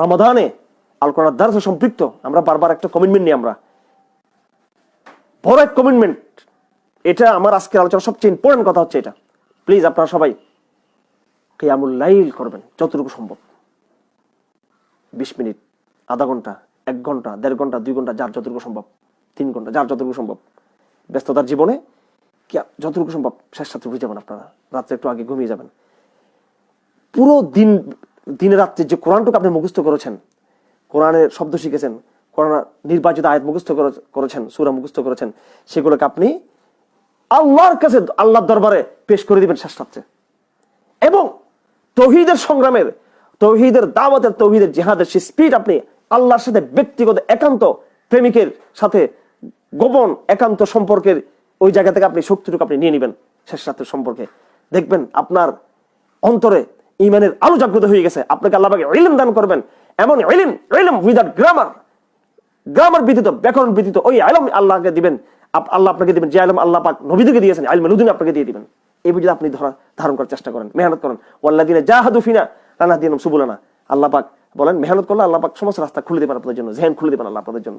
রমাদানে আল কোরআন দ্বারা সম্পৃক্ত। আমরা বারবার একটা কমিটমেন্ট নিই আমরা। বড় এক কমিটমেন্ট এটা আমার আজকের আলোচনা সবচেয়ে ইম্পর্টেন্ট কথা হচ্ছে এটা। প্লিজ আপনারা সবাই কেয়ামুল লাইল করবেন, যতটুকু সম্ভব। বিশ মিনিট, আধা ঘণ্টা, এক ঘণ্টা, দেড় ঘণ্টা, দুই ঘণ্টা, যার যতটুকু সম্ভব, তিন ঘণ্টা, যার যতটুকু সম্ভব। ব্যস্ততার জীবনে যতটুকু সম্ভব, শেষ রাত্রে উঠে যাবেন আপনারা। রাত্রে একটু আগে ঘুমিয়ে যাবেন। পুরো দিন দিনে রাত্রে যে কোরআনটুকু আপনি মুখস্থ করেছেন, কোরআনের শব্দ শিখেছেন, কোরআন নির্বাচিত আয়াত মুখস্থ করেছেন, সুরা মুখস্থ করেছেন, সেগুলোকে আপনি আল্লাহর কাছে আল্লাহর দরবারে পেশ করে দিবেন শেষ রাত্রে। এবং তৌহিদের সংগ্রামের, তৌহিদের দাওয়াতের তৌহিদের জিহাদের সেই স্পিড আপনি আল্লাহর সাথে ব্যক্তিগত একান্ত প্রেমিকের সাথে গোপন একান্ত সম্পর্কের ওই জায়গা থেকে আপনি শক্তিটুকু আপনি নিয়ে নেবেন শেষ রাতের সম্পর্কে। দেখবেন আপনার অন্তরে ইমানের আলো জাগ্রত হয়ে গেছে। আপনাকে আল্লাহ ইলিম দান করবেন। এমন ইলিম ইলিম উইদাউট গ্রামার গ্রামার ব্যতীত, ব্যাকরণ ব্যতীত, ওই আলম আল্লাহকে দিবেন। আল্লাহ আপনাকে দিবেন, যে আলম আল্লাহ পাক নবীদেরকে দিয়েছেন, আলম নদীন আপনাকে দিয়ে দিবেন। এই বুঝে আপনি ধরা ধারণ করার চেষ্টা করেন, মেহনত করেন। ওয়াল্লা দিনে জাহাদুফিনা রানা দিন সুবুলানা। আল্লাহ পাক বলেন, মেহনত করলে আল্লাহ পাক সমস্ত রাস্তা খুলে দেবেন আপনাদের জন্য, জেহেন খুলে দেবেন আল্লাহ আপনাদের জন্য।